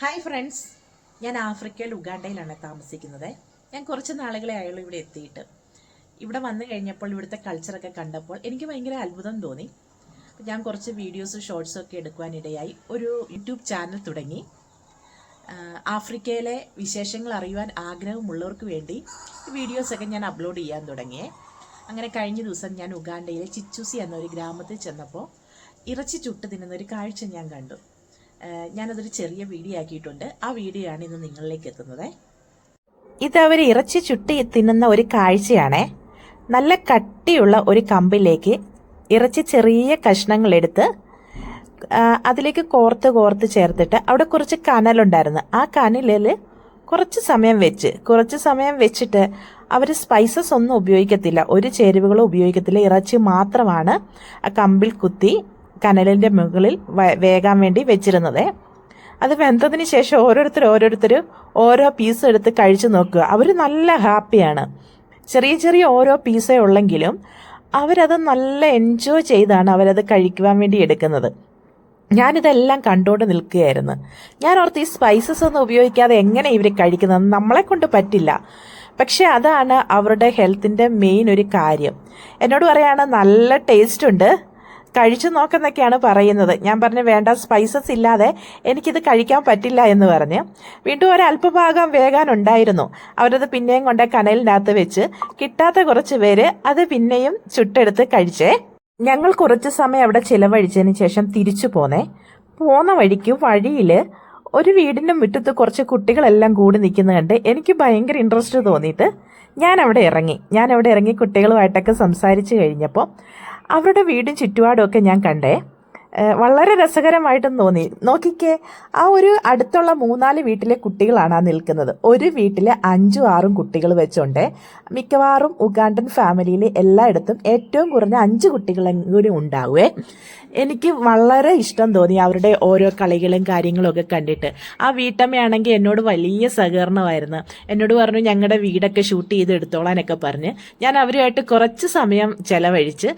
Hi friends ഞാൻ ആഫ്രിക്കയിൽ ഉഗാണ്ടയിലാണ് താമസിക്കുന്നത്. ഞാൻ കുറച്ച് നാളുകളെ ആയുള്ളൂ ഇവിടെ എത്തിയിട്ട്. ഇവിടെ വന്നു കഴിഞ്ഞപ്പോൾ ഇവിടുത്തെ കൾച്ചറൊക്കെ കണ്ടപ്പോൾ എനിക്ക് ഭയങ്കര അത്ഭുതം തോന്നി. ഞാൻ കുറച്ച് വീഡിയോസ് ഷോർട്സും ഒക്കെ എടുക്കുവാനിടയായി ഒരു യൂട്യൂബ് ചാനൽ തുടങ്ങി. ആഫ്രിക്കയിലെ വിശേഷങ്ങൾ അറിയുവാൻ ആഗ്രഹമുള്ളവർക്ക് വേണ്ടി വീഡിയോസൊക്കെ ഞാൻ അപ്ലോഡ് ചെയ്യാൻ തുടങ്ങിയേ. അങ്ങനെ കഴിഞ്ഞ ദിവസം ഞാൻ ഉഗാണ്ടയിലെ ചിച്ചൂസി എന്നൊരു ഗ്രാമത്തിൽ ചെന്നപ്പോൾ ഇറച്ചി ചുട്ട് തിന്നുന്ന ഒരു കാഴ്ച ഞാൻ കണ്ടു. ഞാനതൊരു ചെറിയ വീഡിയോ ആക്കിയിട്ടുണ്ട്. ആ വീഡിയോ ആണ് ഇന്ന് നിങ്ങളിലേക്ക് എത്തുന്നത്. ഇത് അവർ ഇറച്ചി ചുട്ടി തിന്നുന്ന ഒരു കാഴ്ചയാണേ. നല്ല കട്ടിയുള്ള ഒരു കമ്പിലേക്ക് ഇറച്ചി ചെറിയ കഷ്ണങ്ങൾ എടുത്ത് അതിലേക്ക് കോർത്ത് കോർത്ത് ചേർത്തിട്ട് അവിടെ കുറച്ച് കനലുണ്ടായിരുന്നു. ആ കനലിൽ കുറച്ച് സമയം വെച്ച് കുറച്ച് സമയം വെച്ചിട്ട് അവർ സ്പൈസസ് ഒന്നും ഉപയോഗിക്കത്തില്ല. ഒരു ചേരുവകളും ഉപയോഗിക്കത്തില്ല. ഇറച്ചി മാത്രമാണ് ആ കമ്പിൽ കുത്തി കനലിന്റെ മുകളിൽ വേകാൻ വേണ്ടി വെച്ചിരുന്നത്. അത് വെന്തതിന് ശേഷം ഓരോരുത്തർ ഓരോരുത്തർ ഓരോ പീസ് എടുത്ത് കഴിച്ചു നോക്കുക. അവർ നല്ല ഹാപ്പിയാണ് ചെറിയ ചെറിയ ഓരോ പീസേ ഉള്ളെങ്കിലും അവരത് നല്ല എൻജോയ് ചെയ്താണ് അവരത് കഴിക്കുവാൻ വേണ്ടി എടുക്കുന്നത്. ഞാനിതെല്ലാം കണ്ടുകൊണ്ട് നിൽക്കുകയായിരുന്നു. ഞാൻ ഓർത്ത് ഈ സ്പൈസസ് ഒന്നും ഉപയോഗിക്കാതെ എങ്ങനെ ഇവർ കഴിക്കുന്നത് നമ്മളെ കൊണ്ട് പറ്റില്ല. പക്ഷേ അതാണ് അവരുടെ ഹെൽത്തിന്റെ മെയിൻ ഒരു കാര്യം. എന്നോട് പറയാണ് നല്ല ടേസ്റ്റ് ഉണ്ട്. കഴിച്ചു നോക്കെന്നൊക്കെയാണ് പറയുന്നത്. ഞാൻ പറഞ്ഞു വേണ്ട സ്പൈസസ് ഇല്ലാതെ എനിക്കിത് കഴിക്കാൻ പറ്റില്ല എന്ന് പറഞ്ഞ് വീണ്ടും ഒരു അല്പഭാഗം വേകാനുണ്ടായിരുന്നു അവരത് പിന്നെയും കൊണ്ട് കനലിനകത്ത് വെച്ച് കിട്ടാത്ത കുറച്ച് പേര് അത് പിന്നെയും ചുട്ടെടുത്ത് കഴിച്ചേ. ഞങ്ങൾ കുറച്ച് സമയം അവിടെ ചിലവഴിച്ചതിന് ശേഷം തിരിച്ചു പോന്നേ. പോന്ന വഴിക്ക് വഴിയിൽ ഒരു വീടിന്റെ മുറ്റത്ത് കുറച്ച് കുട്ടികളെല്ലാം കൂടി നിൽക്കുന്ന കണ്ട് എനിക്ക് ഭയങ്കര ഇൻട്രസ്റ്റ് തോന്നിയിട്ട് ഞാൻ അവിടെ ഇറങ്ങി. ഞാൻ അവിടെ ഇറങ്ങി കുട്ടികളുമായിട്ടൊക്കെ സംസാരിച്ച് കഴിഞ്ഞപ്പോൾ അവരുടെ വീടും ചുറ്റുപാടും ഒക്കെ ഞാൻ കണ്ടേ. വളരെ രസകരമായിട്ടും തോന്നി. നോക്കിക്കേ ആ ഒരു അടുത്തുള്ള മൂന്നാൽ വീട്ടിലെ കുട്ടികളാണ് ആ നിൽക്കുന്നത്. ഒരു വീട്ടിലെ അഞ്ചും ആറും കുട്ടികൾ വെച്ചോണ്ട് മിക്കവാറും ഉഗാണ്ടൻ ഫാമിലിയിൽ എല്ലായിടത്തും ഏറ്റവും കുറഞ്ഞ അഞ്ച് കുട്ടികളെങ്കിലും ഉണ്ടാവുമേ എനിക്ക് വളരെ ഇഷ്ടം തോന്നി അവരുടെ ഓരോ കളികളും കാര്യങ്ങളും ഒക്കെ കണ്ടിട്ട്. ആ വീട്ടമ്മയാണെങ്കിൽ എന്നോട് വലിയ സഹകരണമായിരുന്നു. എന്നോട് പറഞ്ഞു ഞങ്ങളുടെ വീടൊക്കെ ഷൂട്ട് ചെയ്ത് എടുത്തോളാനൊക്കെ പറഞ്ഞ് ഞാൻ അവരുമായിട്ട് കുറച്ച് സമയം ചെലവഴിച്ച്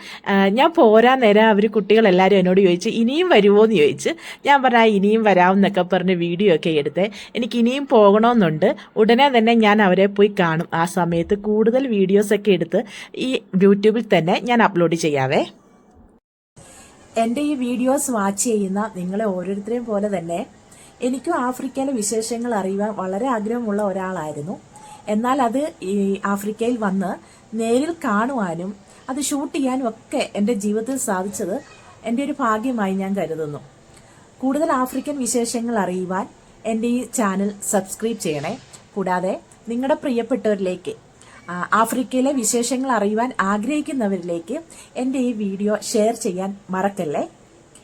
ഞാൻ പോരാ നേരം അവർ കുട്ടികളെല്ലാവരും എന്നോട് ചോദിച്ചു ഇനിയും വരുമോ എന്ന് ചോദിച്ച് ഞാൻ പറഞ്ഞ "ആ, ഇനിയും വരാമെന്നൊക്കെ പറഞ്ഞ് വീഡിയോ ഒക്കെ എടുത്ത്. എനിക്ക് ഇനിയും പോകണമെന്നുണ്ട് ഉടനെ തന്നെ ഞാൻ അവരെ പോയി കാണും. ആ സമയത്ത് കൂടുതൽ വീഡിയോസൊക്കെ എടുത്ത് ഈ യൂട്യൂബിൽ തന്നെ ഞാൻ അപ്ലോഡ് ചെയ്യാവേ. എന്റെ ഈ വീഡിയോസ് വാച്ച് ചെയ്യുന്ന നിങ്ങളെ ഓരോരുത്തരെയും പോലെ തന്നെ എനിക്കും ആഫ്രിക്കയിലെ വിശേഷങ്ങൾ അറിയുവാൻ വളരെ ആഗ്രഹമുള്ള ഒരാളായിരുന്നു. എന്നാൽ അത് ഈ ആഫ്രിക്കയിൽ വന്ന് നേരിൽ കാണുവാനും അത് ഷൂട്ട് ചെയ്യാനും ഒക്കെ എന്റെ ജീവിതത്തിൽ സാധിച്ചത് എന്റെ ഒരു ഭാഗ്യമായി ഞാൻ കരുതുന്നു. കൂടുതൽ ആഫ്രിക്കൻ വിശേഷങ്ങൾ അറിയുവാൻ എന്റെ ഈ ചാനൽ സബ്സ്ക്രൈബ് ചെയ്യണേ. കൂടാതെ നിങ്ങളുടെ പ്രിയപ്പെട്ടവരിലേക്ക് ആഫ്രിക്കയിലെ വിശേഷങ്ങൾ അറിയുവാൻ ആഗ്രഹിക്കുന്നവരിലേക്ക് എന്റെ ഈ വീഡിയോ ഷെയർ ചെയ്യാൻ മറക്കല്ലേ?